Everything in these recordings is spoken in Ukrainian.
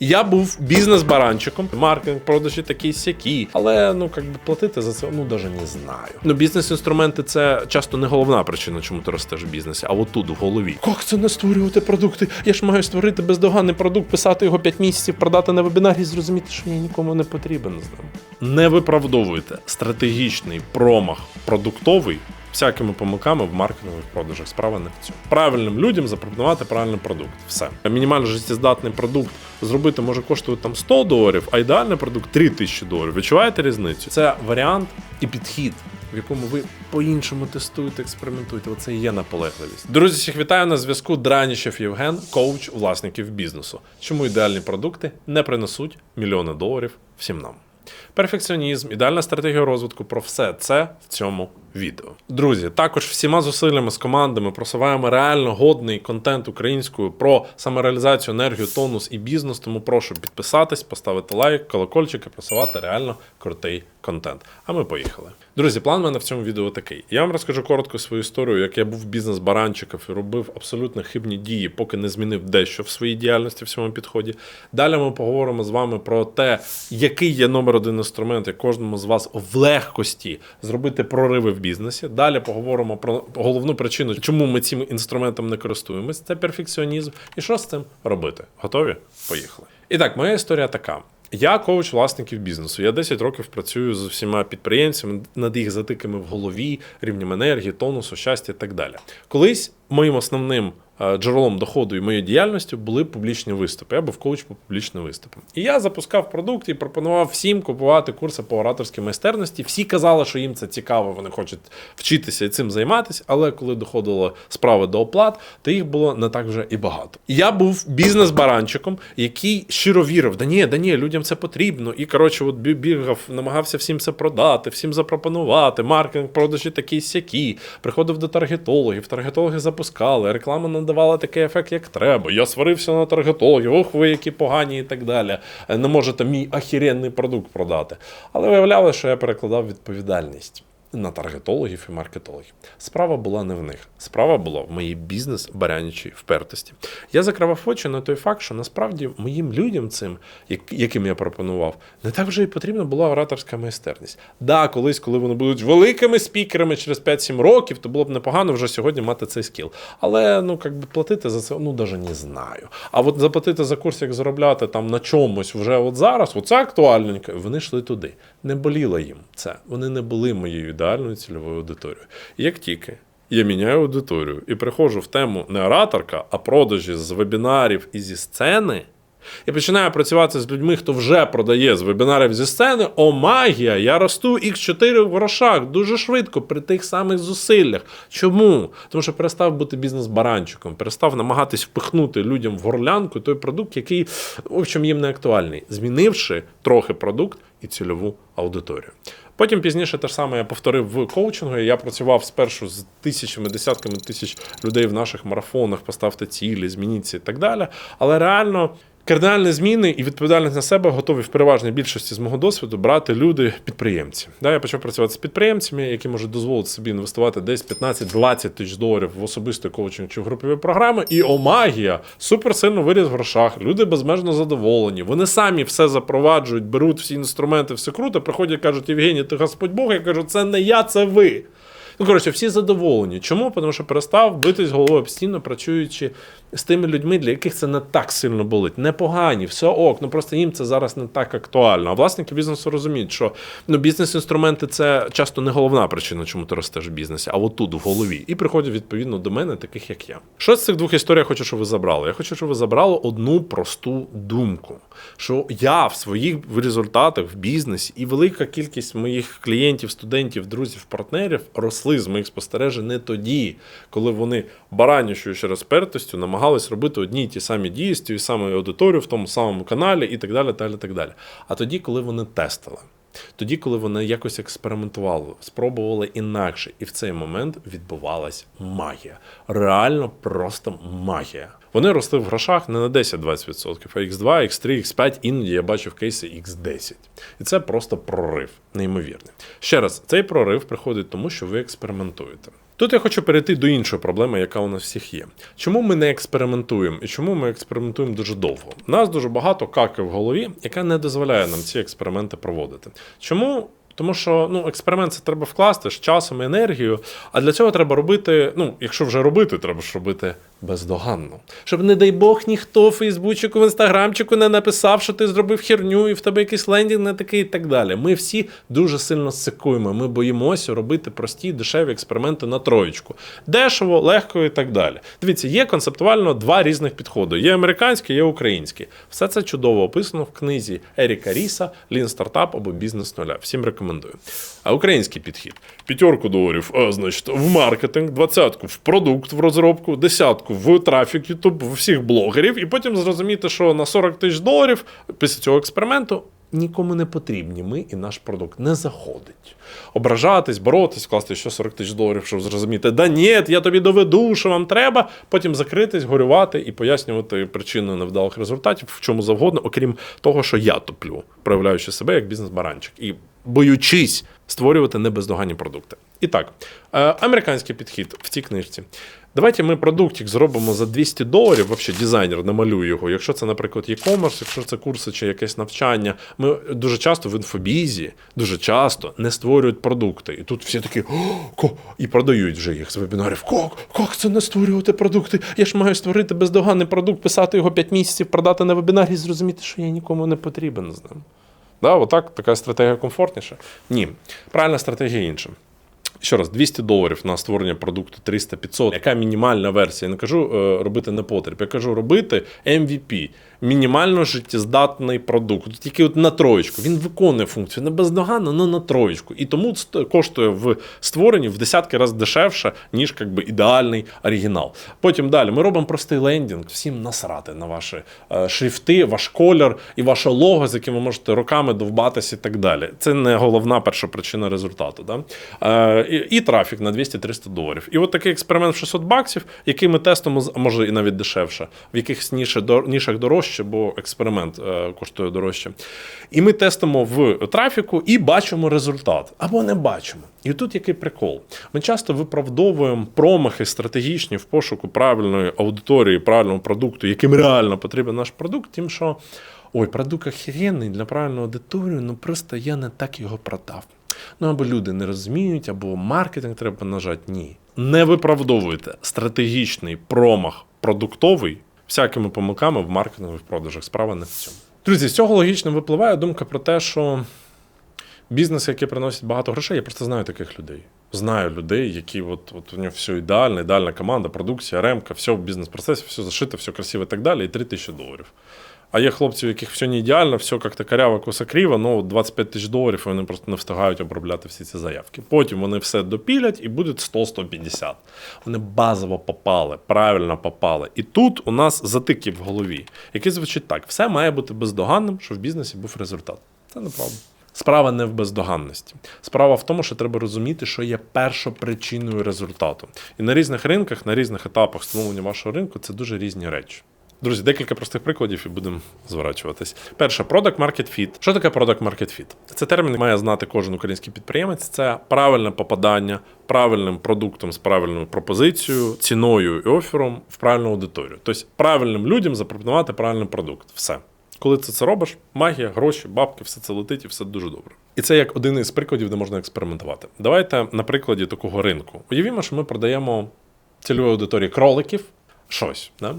Я був бізнес-баранчиком, маркетинг, продажі такі сякі, але ну як би платити за це ну даже не знаю. Ну бізнес-інструменти це часто не головна причина, чому ти ростеш в бізнесі, а от тут в голові. Як це не створювати продукти? Я ж маю створити бездоганний продукт, писати його 5 місяців, продати на вебінарі і зрозуміти, що я нікому не потрібен з ним. Не виправдовуйте стратегічний промах продуктовий всякими помилками в маркетингових продажах. Справа не в цьому. Правильним людям запропонувати правильний продукт. Все. Мінімально життєздатний продукт зробити може коштувати там 100 доларів, а ідеальний продукт 3000 доларів. Відчуваєте різницю? Це варіант і підхід. В якому ви по-іншому тестуєте, експериментуєте. Оце і є наполегливість. Друзі, всіх вітаю на зв'язку. Дранішев Євген, коуч власників бізнесу. Чому ідеальні продукти не принесуть мільйони доларів всім нам? Перфекціонізм, ідеальна стратегія розвитку про все це в цьому відео. Друзі, також всіма зусиллями з командами просуваємо реально годний контент українською про самореалізацію, енергію, тонус і бізнес. Тому прошу підписатись, поставити лайк, колокольчик і просувати реально крутий контент. А ми поїхали. Друзі, план у мене в цьому відео такий. Я вам розкажу коротко свою історію, як я був бізнес-баранчиком і робив абсолютно хибні дії, поки не змінив дещо в своїй діяльності в цьому підході. Далі ми поговоримо з вами про те, який є номер один інструмент, як кожному з вас в легкості зробити прориви в бізнесі. Далі поговоримо про головну причину, чому ми цим інструментом не користуємось. Це перфекціонізм. І що з цим робити? Готові? Поїхали. І так, моя історія така. Я коуч власників бізнесу. Я 10 років працюю з всіма підприємцями над їх затиками в голові, рівнем енергії, тонусу, щастя і так далі. Колись моїм основним джерелом доходу і моєї діяльності були публічні виступи. Я був коуч по публічним виступам. І я запускав продукт і пропонував всім купувати курси по ораторській майстерності. Всі казали, що їм це цікаво, вони хочуть вчитися і цим займатися. Але коли доходило справи до оплат, то їх було не так вже і багато. Я був бізнес-баранчиком, який щиро вірив: да ні, да ні, людям це потрібно. І коротше, от бігав, намагався всім це продати, всім запропонувати. Маркетинг, продажі такі сякі. Приходив до таргетологів, таргетологи запускали, реклама надавала такий ефект, як треба. Я сварився на таргетологів, ох, ви які погані і так далі. Не можете мій ахіренний продукт продати. Але виявляли, що я перекладав відповідальність. На таргетологів і маркетологів. Справа була не в них. Справа була в моїй бізнес-барянічій впертості. Я закривав очі на той факт, що насправді моїм людям цим, яким я пропонував, не так вже і потрібна була ораторська майстерність. Да, колись, коли вони будуть великими спікерами через 5-7 років, то було б непогано вже сьогодні мати цей скіл. Але ну як би платити за це, ну навіть не знаю. А от заплатити за курс, як заробляти там на чомусь вже от зараз, оце актуальненько. Вони йшли туди. Не боліло їм це. Вони не були моєю ідеальною цільовою аудиторією. Як тільки я міняю аудиторію і приходжу в тему не ораторка, а продажі з вебінарів і зі сцени. І починаю працювати з людьми, хто вже продає з вебінарів зі сцени. О, магія! Я росту X4 в грошах дуже швидко при тих самих зусиллях. Чому? Тому що перестав бути бізнес-баранчиком, перестав намагатись впихнути людям в горлянку той продукт, який, в общем, їм не актуальний, змінивши трохи продукт і цільову аудиторію. Потім пізніше те ж саме я повторив в коучингу. Я працював спершу з тисячами, десятками тисяч людей в наших марафонах, поставте цілі, змініться і так далі. Але реально. Кардинальні зміни і відповідальність на себе готові в переважній більшості з мого досвіду брати люди-підприємці. Да, я почав працювати з підприємцями, які можуть дозволити собі інвестувати десь 15-20 тисяч доларів в особистий коучинг чи в групові програми. І о, магія! Супер виріс в грошах. Люди безмежно задоволені. Вони самі все запроваджують, беруть всі інструменти, все круто. Приходять, кажуть, Євгеній, ти Господь Бог. Я кажу, це не я, це ви. Ну, коротше, всі задоволені. Чому? Тому що перестав битись головою постійно працюючи з тими людьми, для яких це не так сильно болить. Непогані, все ок, ну просто їм це зараз не так актуально. А власники бізнесу розуміють, що ну, бізнес-інструменти це часто не головна причина, чому ти ростеш в бізнесі, а от тут, в голові. І приходять відповідно до мене, таких як я. Що з цих двох історій я хочу, щоб ви забрали? Я хочу, щоб ви забрали одну просту думку: що я в своїх результатах в бізнесі і велика кількість моїх клієнтів, студентів, друзів, партнерів росли з моїх спостережень не тоді, коли вони баранячою через пертостю намагались робити одні й ті самі дії з тією самою аудиторією в тому самому каналі і так далі, далі, так далі. А тоді, коли вони тестили. Тоді, коли вони якось експериментували, спробували інакше, і в цей момент відбувалась магія. Реально просто магія. Вони росли в грошах не на 10-20%, а X2, X3, X5, іноді я бачив кейси X10. І це просто прорив, неймовірний. Ще раз, цей прорив приходить тому, що ви експериментуєте. Тут я хочу перейти до іншої проблеми, яка у нас всіх є. Чому ми не експериментуємо і чому ми експериментуємо дуже довго? Нас дуже багато каки в голові, яка не дозволяє нам ці експерименти проводити. Чому? Тому що ну, експеримент це треба вкласти з часом і енергією, а для цього треба робити, ну, якщо вже робити, треба ж робити бездоганно. Щоб, не дай Бог, ніхто в Фейсбучику, в інстаграмчику не написав, що ти зробив херню, і в тебе якийсь лендінг не такий і так далі. Ми всі дуже сильно сикуємо. Ми боїмося робити прості, дешеві експерименти на троєчку. Дешево, легко і так далі. Дивіться, є концептуально два різних підходи: є американський, є український. Все це чудово описано в книзі Еріка Ріса Лін стартап або бізнес нуля. Всім рекомендую. А український підхід: п'ятерку доларів, а, значить, в маркетинг, двадцятку в продукт, в розробку, десятку в трафік в всіх блогерів, і потім зрозуміти, що на 40 тисяч доларів після цього експерименту. Нікому не потрібні ми і наш продукт не заходить. Ображатись, боротись, вкласти ще 40 тисяч доларів, щоб зрозуміти, да ні, я тобі доведу, що вам треба. Потім закритись, горювати і пояснювати причину невдалих результатів в чому завгодно, окрім того, що я топлю, проявляючи себе як бізнес-баранчик і боючись створювати небездоганні продукти. І так, е, американський підхід в цій книжці. Давайте ми продуктик зробимо за 200 доларів. Взагалі, дизайнер намалює його. Якщо це, наприклад, e-commerce, якщо це курси чи якесь навчання. Ми дуже часто в інфобізі, дуже часто не створюють продукти. І тут всі такі «О, і продають вже їх з вебінарів. Як? Як це не створювати продукти? Я ж маю створити бездоганний продукт, писати його 5 місяців, продати на вебінарі і зрозуміти, що я нікому не потрібен з ним. Да, отак, така стратегія комфортніша? Ні. Правильна стратегія інша. Ще раз, 200 доларів на створення продукту 300-500. Яка мінімальна версія? Я не кажу е, робити непотріб, я кажу робити MVP. Мінімально життєздатний продукт. Тільки от на троєчку. Він виконує функцію не бездоганно, але на троєчку. І тому коштує в створенні в десятки разів дешевше, ніж как би, ідеальний оригінал. Потім далі ми робимо простий лендінг, всім насрати на ваші е, шрифти, ваш колір і ваше лого, з яким ви можете роками довбатися і так далі. Це не головна перша причина результату. Да? Е, і, і трафік на 200-300 доларів. І от такий експеримент в 600 баксів, який ми тестимо, може і навіть дешевше, в якихось нішах дорожче, бо експеримент е, коштує дорожче. І ми тестимо в трафіку і бачимо результат. Або не бачимо. І тут який прикол. Ми часто виправдовуємо промахи стратегічні в пошуку правильної аудиторії, правильного продукту, яким реально потрібен наш продукт, тим, що ой, продукт охеренний для правильної аудиторії, ну просто я не так його продав. Ну або люди не розуміють, або маркетинг треба нажати. Ні. Не виправдовуйте стратегічний промах продуктовий всякими помилками в маркетингових продажах. Справа не в цьому. Друзі, з цього логічно випливає думка про те, що бізнес, який приносить багато грошей, я просто знаю таких людей. Знаю людей, які от, от у нього все ідеально, ідеальна команда, продукція, ремка, все в бізнес-процесі, все зашито, все красиво і так далі, і 3 тисячі доларів. А є хлопці, у яких все не ідеально, все як-то каряво, косо криво, ну 25 тисяч доларів, і вони просто не встигають обробляти всі ці заявки. Потім вони все допілять і буде 100-150. Вони базово попали, правильно попали. І тут у нас затики в голові, який звучить так: все має бути бездоганним, щоб в бізнесі був результат. Це неправда. Справа не в бездоганності. Справа в тому, що треба розуміти, що є першопричиною результату. І на різних ринках, на різних етапах становлення вашого ринку це дуже різні речі. Друзі, декілька простих прикладів і будемо зворачуватись. Перше, Product Market Fit. Що таке Product Market Fit? Це термін має знати кожен український підприємець. Це правильне попадання правильним продуктом з правильною пропозицією, ціною і офером в правильну аудиторію. Тобто правильним людям запропонувати правильний продукт. Все. Коли ти це робиш, магія, гроші, бабки, все це летить і все дуже добре. І це як один із прикладів, де можна експериментувати. Давайте на прикладі такого ринку. Уявімо, що ми продаємо цільовій аудиторії кроликів щось. Да?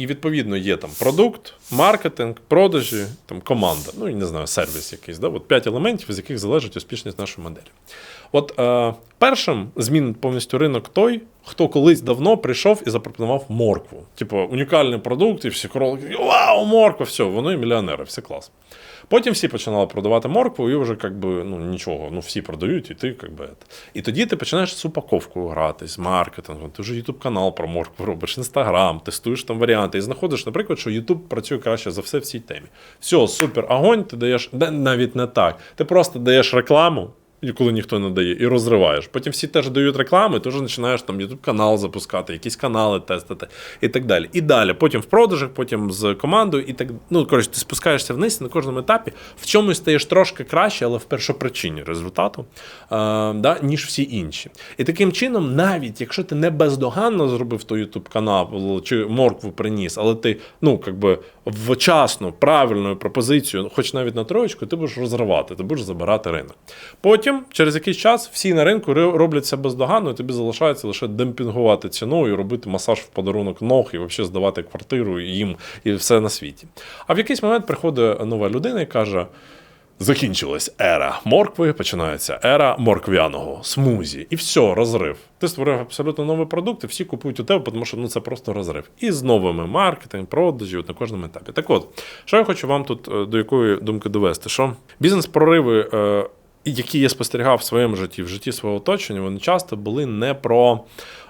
І відповідно є там продукт, маркетинг, продажі, там команда, ну і не знаю, сервіс якийсь. Да? От п'ять елементів, з яких залежить успішність нашої моделі. От е, першим змін повністю ринок той, хто колись давно прийшов і запропонував моркву. Типу, унікальний продукт, і всі кролики, вау, морква, все, воно і мільйонери, все клас. Потім всі починали продавати моркву, і вже как би, ну, нічого, ну всі продають, і ти как би. І тоді ти починаєш з упаковкою грати, з маркетингом, ти вже YouTube канал про моркву робиш, інстаграм, тестуєш там варіанти, і знаходиш, наприклад, що YouTube працює краще за все в цій темі. Все, супер, агонь, ти даєш, навіть не так. Ти просто даєш рекламу, коли ніхто не дає, і розриваєш. Потім всі теж дають реклами, ти вже починаєш там YouTube канал запускати, якісь канали тестити і так далі. І далі. Потім в продажах, потім з командою, і так ну коротше, ти спускаєшся вниз на кожному етапі в чомусь стаєш трошки краще, але в першопричині результату, е, да, ніж всі інші. І таким чином, навіть якщо ти не бездоганно зробив той YouTube канал чи моркву приніс, але ти ну якби вчасно, правильною пропозицією, хоч навіть на троєчку, ти будеш розривати, ти будеш забирати ринок. Потім, через якийсь час, всі на ринку ри- роблять це бездоганно, і тобі залишається лише демпінгувати ціну і робити масаж в подарунок ног, і взагалі здавати квартиру їм і все на світі. А в якийсь момент приходить нова людина і каже. Закінчилась ера моркви, починається ера морквяного смузі. І все, розрив. Ти створив абсолютно новий продукт, і всі купують у тебе, тому що ну, це просто розрив. І з новими маркетинг, продажі на кожному етапі. Так от, що я хочу вам тут е, до якої думки довести? Що бізнес-прориви, е, які я спостерігав в своєму житті, в житті свого оточення, вони часто були не про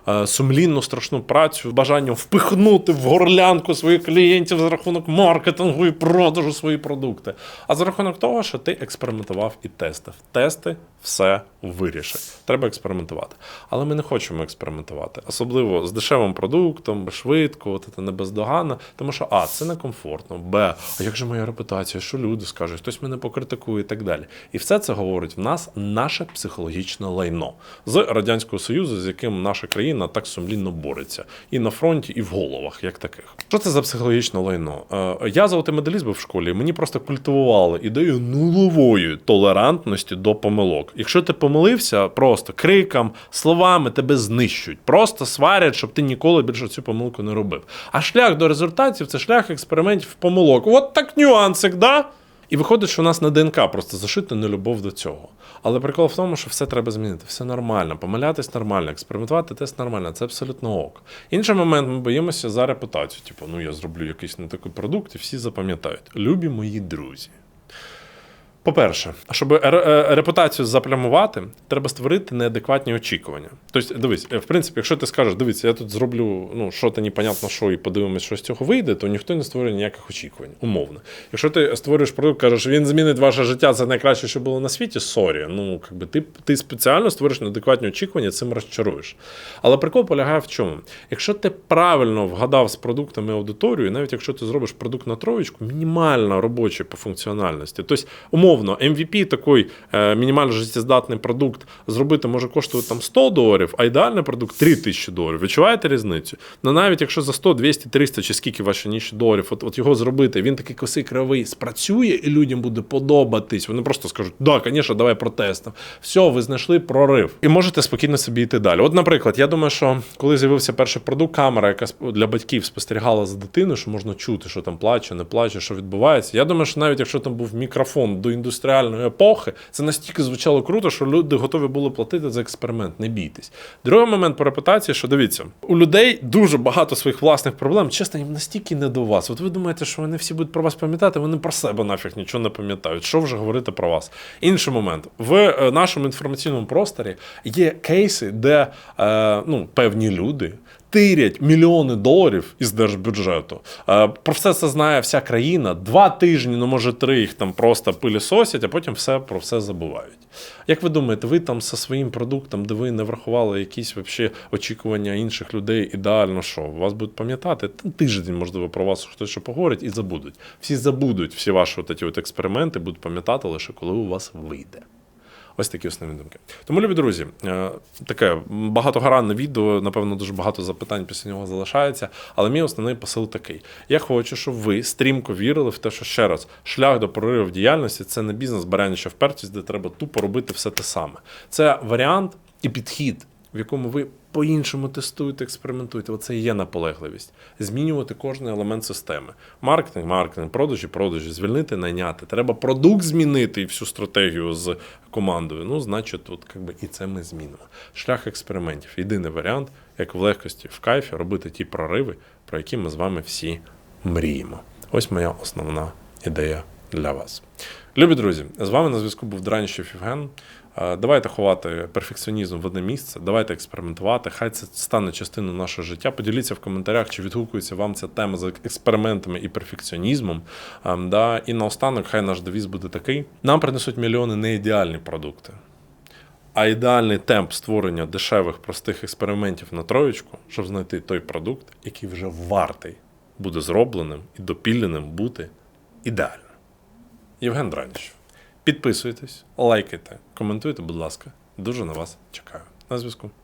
е, сумлінну страшну працю, бажанням впихнути в горлянку своїх клієнтів за рахунок маркетингу і продажу свої продукти, а за рахунок того, що ти експериментував і тестив. Тести все вирішать. Треба експериментувати. Але ми не хочемо експериментувати, особливо з дешевим продуктом, швидко, це не бездоганно, тому що А, це некомфортно, Б, а як же моя репутація, що люди скажуть, хтось мене покритикує і так далі. І все це говорить в нас наше психологічне лайно з Радянського Союзу, з яким наша країна так сумлінно бореться. І на фронті, і в головах, як таких. Що це за психологічне лайно? Е, Я золотий медаліст був в школі, мені просто культивували ідею нулової толерантності до помилок. Якщо ти помилився, просто криком, словами тебе знищують, просто сварять, щоб ти ніколи більше цю помилку не робив. А шлях до результатів це шлях експериментів помилок. От так нюансик, да? І виходить, що у нас на ДНК просто зашита нелюбов до цього. Але прикол в тому, що все треба змінити, все нормально, помилятись нормально, експериментувати тест нормально, це абсолютно ок. Інший момент, ми боїмося за репутацію. Типу, ну я зроблю якийсь не такий продукт, і всі запам'ятають. Любі мої друзі. По-перше, щоб е, репутацію заплямувати, треба створити неадекватні очікування. Тобто, дивись, е, в принципі, якщо ти скажеш, дивись, я тут зроблю ну, що то непонятно що, і подивимось, що з цього вийде, то ніхто не створює ніяких очікувань, умовно. Якщо ти створюєш продукт, кажеш, він змінить ваше життя, це найкраще, що було на світі, сорі. Ну, якби ти, ти спеціально створиш неадекватні очікування, цим розчаруєш. Але прикол полягає в чому? Якщо ти правильно вгадав з продуктами аудиторію, навіть якщо ти зробиш продукт на троєчку, мінімально робочий по функціональності, тобто, умовно, MVP такий е, мінімально життєздатний продукт зробити може коштувати там 100 доларів, а ідеальний продукт 3000 доларів. Відчуваєте різницю? Ну навіть якщо за 100, 200, 300 чи скільки ваші ніші доларів, от, от його зробити, він такий косий кривий спрацює і людям буде подобатись. Вони просто скажуть, да, звісно, давай протестимо. Все, ви знайшли прорив. І можете спокійно собі йти далі. От, наприклад, я думаю, що коли з'явився перший продукт, камера, яка для батьків спостерігала за дитиною, що можна чути, що там плаче, не плаче, що відбувається. Я думаю, що навіть якщо там був мікрофон до індустріальної епохи, це настільки звучало круто, що люди готові були платити за експеримент. Не бійтесь. Другий момент по репутації, що дивіться, у людей дуже багато своїх власних проблем. Чесно, їм настільки не до вас. От ви думаєте, що вони всі будуть про вас пам'ятати, вони про себе нафіг нічого не пам'ятають. Що вже говорити про вас? Інший момент в е, нашому інформаційному просторі є кейси, де е, ну, певні люди. Тирять мільйони доларів із держбюджету. Е, Про все це знає вся країна. Два тижні, ну може три їх там просто пилісосять, а потім все про все забувають. Як ви думаєте, ви там зі своїм продуктом, де ви не врахували якісь вообще очікування інших людей, ідеально що? Вас будуть пам'ятати Та тиждень, можливо, про вас хтось що поговорить і забудуть. Всі забудуть всі ваші от от експерименти, будуть пам'ятати лише коли у вас вийде. Ось такі основні думки. Тому, любі друзі, е, таке багатогранне відео, напевно, дуже багато запитань після нього залишається. Але мій основний посил такий: я хочу, щоб ви стрімко вірили в те, що ще раз шлях до прориву в діяльності це не бізнес баряняча впертість, де треба тупо робити все те саме. Це варіант і підхід, в якому ви по-іншому тестуєте, експериментуєте. Оце і є наполегливість. Змінювати кожен елемент системи. Маркетинг, маркетинг, продажі, продажі, звільнити, найняти. Треба продукт змінити і всю стратегію з командою. Ну, значить, от якби і це ми змінимо. Шлях експериментів. Єдиний варіант, як в легкості, в кайфі, робити ті прориви, про які ми з вами всі мріємо. Ось моя основна ідея для вас. Любі друзі, з вами на зв'язку був Дранщев Євген. Давайте ховати перфекціонізм в одне місце, давайте експериментувати. Хай це стане частиною нашого життя. Поділіться в коментарях, чи відгукується вам ця тема з експериментами і перфекціонізмом. Ем, да? І наостанок, хай наш девіз буде такий: нам принесуть мільйони не ідеальні продукти. А ідеальний темп створення дешевих простих експериментів на троєчку, щоб знайти той продукт, який вже вартий буде зробленим і допіленим бути ідеально. Євген Драніч. Підписуйтесь, лайкайте, коментуйте, будь ласка. Дуже на вас чекаю. На зв'язку.